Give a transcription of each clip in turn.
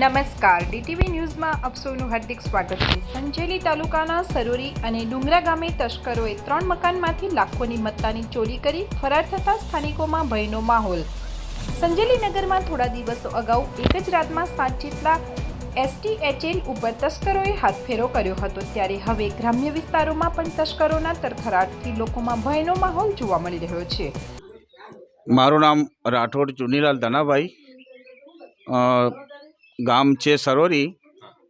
નમસ્કાર. ડીટીવી ન્યૂઝમાં આપ સૌનું હાર્દિક સ્વાગત છે. સંજેલી તાલુકાના સરોરી અને ડુંગરા ગામે તસ્કરોએ ત્રણ મકાનમાંથી લાખોની મત્તાની ચોરી કરી ફરાર થતા સ્થાનિકોમાં ભયનો માહોલ. સંજેલી નગરમાં થોડા દિવસો અગાઉ એક જ રાતમાં સાત જેટલા એસટીએચએલ ઉપર તસ્કરોએ હાથફેરો કર્યો હતો. ત્યારે હવે ગ્રામ્ય વિસ્તારોમાં પણ તસ્કરોના તરખરાટથી લોકોમાં ભયનો માહોલ જોવા મળી રહ્યો છે. મારું નામ રાઠોડ ચુનીલાલ ધનાભાઈ. ગામ છે સરોરી.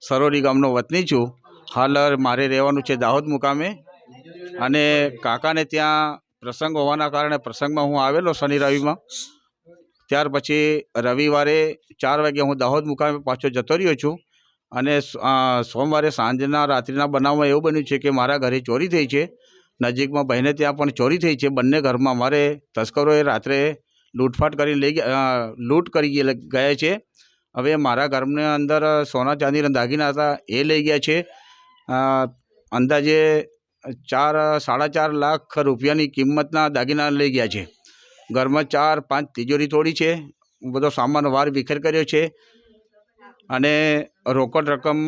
સરોરી ગામનો વતની છું. હાલ મારે રહેવાનું છે દાહોદ મુકામે. અને કાકાને ત્યાં પ્રસંગ હોવાના કારણે પ્રસંગમાં હું આવેલો શનિ રવિમાં. ત્યાર પછી રવિવારે ચાર વાગે હું દાહોદ મુકામે પાછો જતો રહ્યો છું. અને સોમવારે સાંજના રાત્રિના બનાવમાં એવું બન્યું છે કે મારા ઘરે ચોરી થઈ છે. નજીકમાં બહેને ત્યાં પણ ચોરી થઈ છે. બંને ઘરમાં મારે તસ્કરોએ રાત્રે લૂંટફાટ કરી લઈ ગયા લૂંટ કરી ગયા છે. હવે મારા ઘરની અંદર સોના ચાંદીના દાગીના હતા, એ લઈ ગયા છે. અંદાજે ચાર સાડા ચાર લાખ રૂપિયાની કિંમતના દાગીના લઈ ગયા છે. ઘરમાં ચાર, પાંચ તિજોરી તોડી છે. બધો સામાન વાર વિખેર કર્યો છે. અને રોકડ રકમ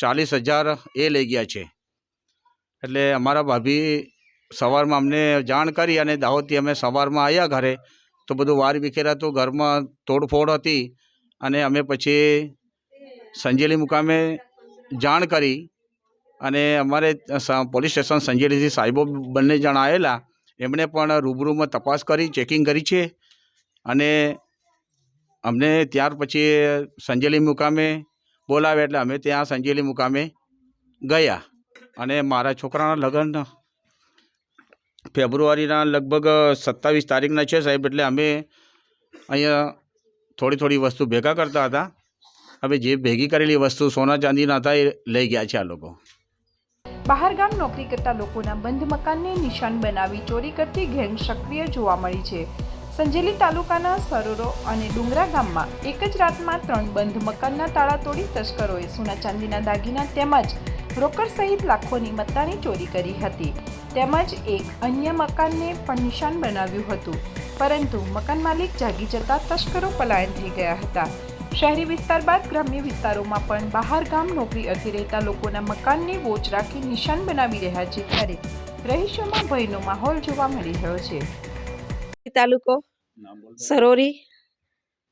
ચાલીસ હજાર એ લઈ ગયા છે. એટલે અમારા ભાભી સવારમાં અમને જાણ કરી અને દાહોદથી અમે સવારમાં આવ્યા ઘરે. તો બધું વાર વિખેરાતું, ઘરમાં તોડફોડ હતી. અને અમે પછી સંજેલી મુકામે જાણ કરી અને અમારે પોલીસ સ્ટેશન સંજેલીથી સાહેબો બંને જણ આવેલા એમણે પણ રૂબરૂમાં તપાસ કરી, ચેકિંગ કરી છે અને અમને ત્યાર પછી સંજેલી મુકામે બોલાવ્યા એટલે અમે ત્યાં સંજેલી મુકામે ગયા અને મારા છોકરાના લગ્ન ફેબ્રુઆરીના લગભગ સત્તાવીસ તારીખના છે સાહેબ, એટલે અમે અહીંયા થોડી થોડી વસ્તુ ભેગા કરતા હતા. હવે જે ભેગી કરેલી વસ્તુ સોના ચાંદીના હતા એ લઈ ગયા છે આ લોકો. બહારગામ નોકરી કરતા લોકોના બંધ મકાનને નિશાન બનાવી ચોરી કરતી ગેંગ સક્રિય જોવા મળી છે. સંજેલી તાલુકાના સરોરો અને ડુંગરા ગામમાં એક જ રાતમાં ત્રણ બંધ મકાનના તાળા તોડી તસ્કરોએ સોના ચાંદીના દાગીના તેમજ રોકડ સહિત લાખોની મત્તાની ચોરી કરી હતી. તેમજ એક અન્ય મકાનને પણ નિશાન બનાવ્યું હતું. પરંતુ મકાન માલિક જાગી જતા તસ્કરો પલાયન થઈ ગયા હતા. શહેરી વિસ્તાર બાદ ગ્રામ્ય વિસ્તારોમાં પણ બહાર ગામ નોકરી અર્થી રહેતા લોકોના મકાનને વોચ રાખી નિશાન બનાવી રહ્યા છે ત્યારે રહીશોમાં ભયનો માહોલ જોવા મળી રહ્યો છે. તાલુકો સરોરી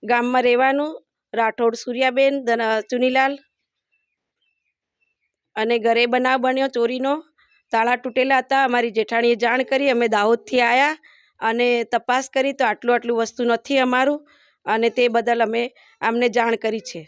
ગામમાં રહેવાનું રાઠોડ સૂર્યાબેન ચુનીલાલ અને ઘરે બનાવ બન્યો ચોરીનો. તાળા તૂટેલા હતા. અમારી જેઠાણીએ જાણ કરી. અમે દાહોદથી આવ્યા અને તપાસ કરી તો આટલું આટલું વસ્તુ નથી અમારું અને તે બદલ અમે આમને જાણ કરી છે.